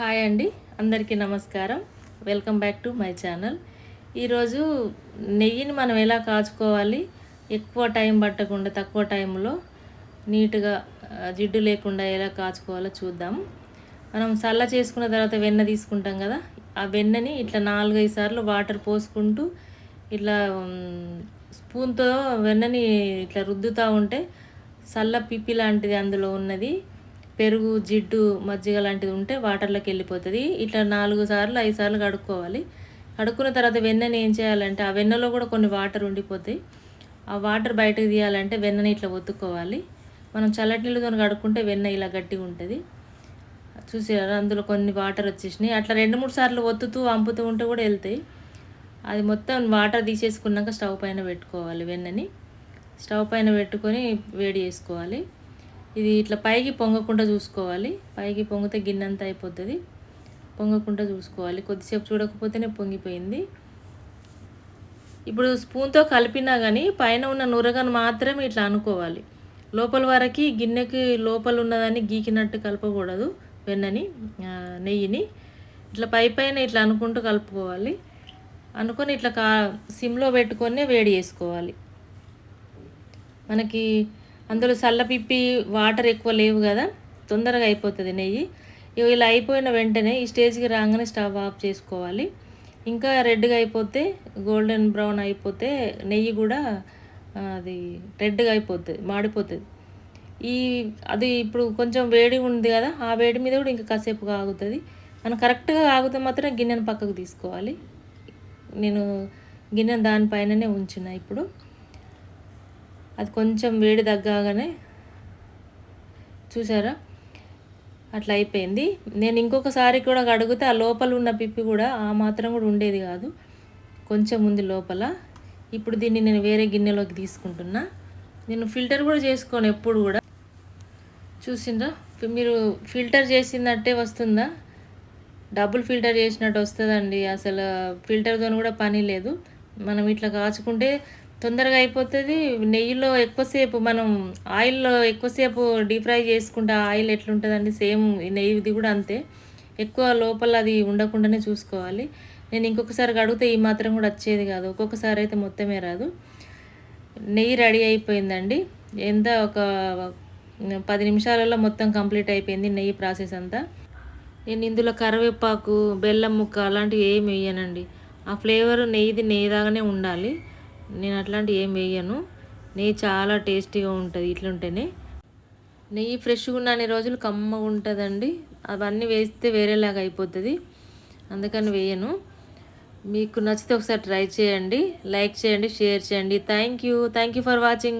Hi అండి అందరికీ నమస్కారం. Welcome back to my channel. ఈరోజు నెయ్యిని మనం ఎలా కాచుకోవాలి? ఎక్కువ టైం పట్టకుండా తక్కువ టైంలో నీట్గా జిడ్డు లేకుండా ఎలా కాచుకోవాలో చూద్దాం. మనం చల్ల చేసుకున్న తర్వాత వెన్న తీసుకుంటాం కదా ఆ వెన్నని ఇట్లా నాలుగైదు సార్లు వాటర్ పోసుకుంటూ ఇట్లా స్పూన్తో వెన్నని ఇట్లా రుద్దుతూ ఉంటే చల్ల పిప్పి లాంటిది అందులో ఉన్నది. పెరుగు జిడ్డు మజ్జిగ లాంటిది ఉంటే వాటర్లోకి వెళ్ళిపోతుంది. ఇట్లా నాలుగు సార్లు ఐదు సార్లు కడుక్కోవాలి. కడుక్కున్న తర్వాత వెన్నని ఏం చేయాలంటే ఆ వెన్నలో కూడా కొన్ని వాటర్ ఉండిపోతాయి. ఆ వాటర్ బయటకు తీయాలంటే వెన్నని ఇట్లా ఒత్తుకోవాలి. మనం చల్లటి నీళ్ళతో కడుక్కుంటే వెన్న ఇలా గట్టిగా ఉంటుంది. చూసారా? అందులో కొన్ని వాటర్ వచ్చేసినాయి. అట్లా రెండు మూడు సార్లు ఒత్తుతూ అంపుతూ ఉంటే కూడా వెళ్తాయి. అది మొత్తం వాటర్ తీసేసుకున్నాక స్టవ్ పైన పెట్టుకోవాలి వెన్నని. స్టవ్ పైన పెట్టుకొని వేడి చేసుకోవాలి. ఇది ఇట్లా పైకి పొంగకుండా చూసుకోవాలి. పైకి పొంగితే గిన్నె అంతా అయిపోతుంది. పొంగకుండా చూసుకోవాలి. కొద్దిసేపు చూడకపోతేనే పొంగిపోయింది. ఇప్పుడు స్పూన్తో కలిపినా కానీ పైన ఉన్న నురగను మాత్రమే ఇట్లా అనుకోవాలి. లోపల వరకు గిన్నెకి లోపల ఉన్నదాన్ని గీకినట్టు కలపకూడదు. వెన్నని నెయ్యిని. ఇట్లా పై పైన ఇట్లా అనుకుంటూ కలుపుకోవాలి. అనుకొని ఇట్లా కా సిమ్లో పెట్టుకొని వేడి చేసుకోవాలి. మనకి అందులో చల్లపిప్పి వాటర్ ఎక్కువ లేవు కదా తొందరగా అయిపోతుంది నెయ్యి. ఇగో ఇలా అయిపోయిన వెంటనే ఈ స్టేజ్కి రాగానే స్టవ్ ఆఫ్ చేసుకోవాలి. ఇంకా రెడ్గా అయిపోతే గోల్డెన్ బ్రౌన్ అయిపోతే నెయ్యి కూడా అది రెడ్గా అయిపోతుంది మాడిపోతుంది. ఈ అది ఇప్పుడు కొంచెం వేడి ఉంది కదా ఆ వేడి మీద కూడా ఇంకా కాసేపు కాగుతుంది. మనం కరెక్ట్గా ఆగితే మాత్రం గిన్నెను పక్కకు తీసుకోవాలి. నేను గిన్నె దానిపైననే ఉంచిన ఇప్పుడు. అది కొంచెం వేడి తగ్గగానే చూసారా? అట్లా అయిపోయింది. నేను ఇంకొకసారి కూడా కడిగితే ఆ లోపల ఉన్న పిప్పి కూడా ఆ మాత్రం కూడా ఉండేది కాదు. కొంచెం ఉంది లోపల. ఇప్పుడు దీన్ని నేను వేరే గిన్నెలోకి తీసుకుంటున్నా. నేను ఫిల్టర్ కూడా చేసుకోను ఎప్పుడు కూడా. చూసిండ్రా? మీరు ఫిల్టర్ చేసిందట్టే వస్తుందా? డబుల్ ఫిల్టర్ చేసినట్టు వస్తుందండి. అసలు ఫిల్టర్తో కూడా పని లేదు. మనం ఇట్లా కాచుకుంటే తొందరగా అయిపోతుంది. నెయ్యిలో ఎక్కువసేపు మనం ఆయిల్లో ఎక్కువసేపు డీప్ ఫ్రై చేసుకుంటే ఆ ఆయిల్ ఎట్లుంటుందండి? సేమ్ నెయ్యిది కూడా అంతే. ఎక్కువ లోపల అది ఉండకుండానే చూసుకోవాలి. నేను ఇంకొకసారి కడిగితే ఈ మాత్రం కూడా వచ్చేది కాదు. ఒక్కొక్కసారి అయితే మొత్తమే రాదు. నెయ్యి రెడీ అయిపోయిందండి. ఎంత ఒక పది నిమిషాలలో మొత్తం కంప్లీట్ అయిపోయింది నెయ్యి ప్రాసెస్ అంతా. నేను ఇందులో కరివేపాకు బెల్లం ముక్క అలాంటివి ఏమి వేయనండి. ఆ ఫ్లేవర్ నెయ్యిది నెయ్యిదాగానే ఉండాలి. నేను అట్లాంటివి ఏం వేయను. నెయ్యి చాలా టేస్టీగా ఉంటుంది ఇట్లుంటేనే. నెయ్యి ఫ్రెష్గా ఉన్న అన్ని రోజులు కమ్మగా ఉంటుందండి. అవన్నీ వేస్తే వేరేలాగా అయిపోతుంది. అందుకని వేయను. మీకు నచ్చితే ఒకసారి ట్రై చేయండి. లైక్ చేయండి షేర్ చేయండి. Thank you. Thank you for watching.